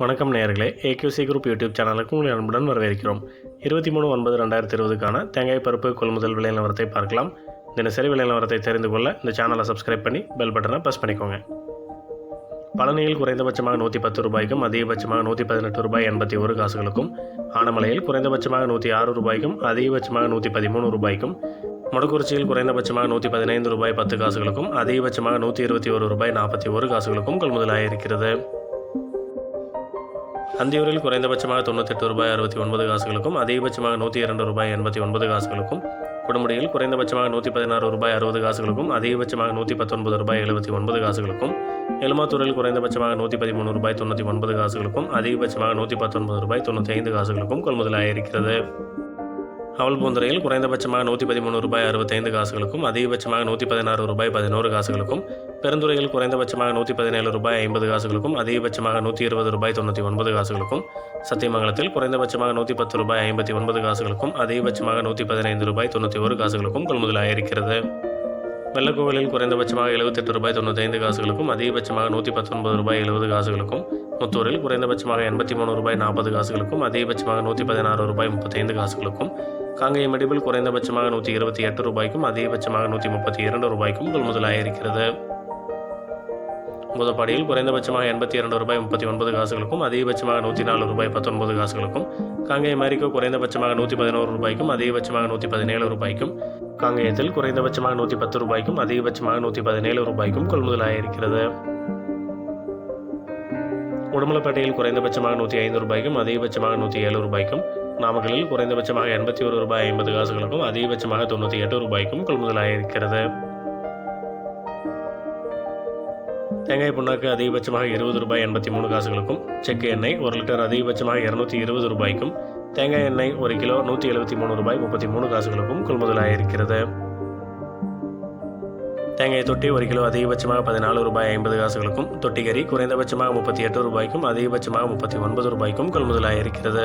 வணக்கம் நேயர்களே. AQC group YouTube சேனலுக்கு உங்களை அன்புடன் வரவேற்கிறோம். இருபத்தி மூணு ஒன்பது ரெண்டாயிரத்தி இருபதுக்கான தேங்காய் பருப்பு கொள்முதல் விலை நிலவரத்தை பார்க்கலாம். தினசரி விலை நிலவரத்தை தெரிந்து கொள்ள இந்த சேனலை சப்ஸ்கிரைப் பண்ணி பெல் பட்டனை ப்ரெஸ் பண்ணிக்கோங்க. பழனியில் குறைந்தபட்சமாக நூற்றி பத்து ரூபாய்க்கும் அதிகபட்சமாக நூற்றி பதினெட்டு ரூபாய் எண்பத்தி ஒரு காசுகளுக்கும் ஆனமலையில் குறைந்தபட்சமாக நூற்றி ஆறு ரூபாய்க்கும் அதிகபட்சமாக நூற்றி பதிமூணு ரூபாய்க்கும் மொடக்குறிச்சியில் குறைந்தபட்சமாக நூற்றி பதினைந்து ரூபாய் பத்து காசுகளுக்கும் அதிகபட்சமாக நூற்றி இருபத்தி ஒரு ரூபாய் நாற்பத்தி ஒரு காசுகளுக்கும் கொள்முதலாயிருக்கிறது அந்தியூரில் குறைந்தபட்சமாக தொண்ணூத்தெட்டு ரூபாய் அறுபத்தி ஒன்பது காசுகளுக்கும் அதிகபட்சமாக நூற்றி இரண்டு ரூபாய் எண்பத்தி ஒன்பது காசுகளுக்கும் கொடுமுடியில் குறைந்தபட்சமாக நூற்றி பதினாறு ரூபாய் அறுபது காசுகளுக்கும் அதிகபட்சமாக நூற்றி பத்தொன்பது ரூபாய் எழுபத்தி ஒன்பது காசுகளுக்கும் எலுமாத்தூரில் குறைந்தபட்சமாக நூற்றி பதிமூணு ரூபாய் தொண்ணூற்றி ஒன்பது காசுகளுக்கும் அதிகபட்சமாக நூற்றி பத்தொன்பது ரூபாய் தொண்ணூற்றி ஐந்து காசுகளுக்கும் கொள்முதலாயிருக்கிறது அவல்பூந்துறையில் குறைந்தபட்சமாக நூற்றி பதிமூணு ரூபாய் அறுபத்தைந்து காசுகளுக்கும் அதிகபட்சமாக நூற்றி பதினாறு ரூபாய் பதினோரு காசுகளுக்கும் பெருந்துறையில் குறைந்தபட்சமாக நூற்றி பதினேழு ரூபாய் ஐம்பது காசுகளுக்கும் அதிகபட்சமாக நூற்றி இருபது ரூபாய் தொண்ணூற்றி ஒன்பது காசுகளுக்கும் சத்தியமங்கலத்தில் குறைந்தபட்சமாக நூற்றி பத்து ரூபாய் ஐம்பத்தி ஒன்பது காசுகளுக்கும் அதிகபட்சமாக நூற்றி பதினைந்து ரூபாய் தொண்ணூற்றி ஒரு காசுகளுக்கும் கொள்முதலாயிருக்கிறது வெள்ளக்கோவிலில் குறைந்தபட்சமாக எழுபத்தெட்டு ரூபாய் தொண்ணூத்தைந்து காசுகளுக்கும் அதிகபட்சமாக நூற்றி பத்தொன்பது ரூபாய் எழுபது காசுகளுக்கும் முத்தூரில் குறைந்தபட்சமாக எண்பத்தி மூணு ரூபாய் நாற்பது காசுகளுக்கும் அதிகபட்சமாக நூற்றி பதினாறு ரூபாய் முப்பத்தைந்து காசுகளுக்கும் காங்கேயம் மடிப்பில் குறைந்தபட்சமாக நூற்றி இருபத்தி எட்டு ரூபாய்க்கும் அதிகபட்சமாக நூற்றி முப்பத்தி இரண்டு ரூபாய்க்கும் கொள்முதலாயிருக்கிறது முதப்பாடியில் குறைந்தபட்சமாக எண்பத்தி இரண்டு ரூபாய் முப்பத்தி ஒன்பது காசுகளுக்கும் அதிகபட்சமாக நூற்றி நாலு ரூபாய் பத்தொன்பது காசுகளுக்கும் காங்கேய மேரிக்கோ குறைந்தபட்சமாக நூற்றி பதினோரு ரூபாய்க்கும் அதிகபட்சமாக நூற்றி பதினேழு ரூபாய்க்கும் காங்கேயத்தில் குறைந்தபட்சமாக நூற்றி பத்து ரூபாய்க்கும் அதிகபட்சமாக நூற்றி பதினேழு ரூபாய்க்கும் கொள்முதலாயிருக்கிறது உடுமலைப்பேட்டையில் குறைந்தபட்சமாக நூற்றி ஐந்து ரூபாய்க்கும் அதிகபட்சமாக நூற்றி ஏழு ரூபாய்க்கும் நாமக்கலில் குறைந்தபட்சமாக எண்பத்தி ஒரு ரூபாய் ஐம்பது காசுகளுக்கும் அதிகபட்சமாக தொண்ணூற்றி எட்டு ரூபாய்க்கும் கொள்முதலாயிருக்கிறது தேங்காய் புண்ணாக்கு அதிகபட்சமாக இருபது ரூபாய் எண்பத்தி மூணு காசுகளுக்கும் செக்கு எண்ணெய் ஒரு லிட்டர் அதிகபட்சமாக இரநூத்தி இருபது ரூபாய்க்கும் தேங்காய் எண்ணெய் ஒரு கிலோ நூற்றி எழுபத்தி மூணு ரூபாய் முப்பத்தி மூணு காசுகளுக்கும் கொள்முதலாயிருக்கிறது தேங்காய் தொட்டி ஒரு கிலோ அதிகபட்சமாக பதினாலு ரூபாய் ஐம்பது காசுகளுக்கும் தொட்டிகறி குறைந்தபட்சமாக முப்பத்தி எட்டு ரூபாய்க்கும் அதிகபட்சமாக முப்பத்தி ஒன்பது ரூபாய்க்கும் கொள்முதலாயிருக்கிறது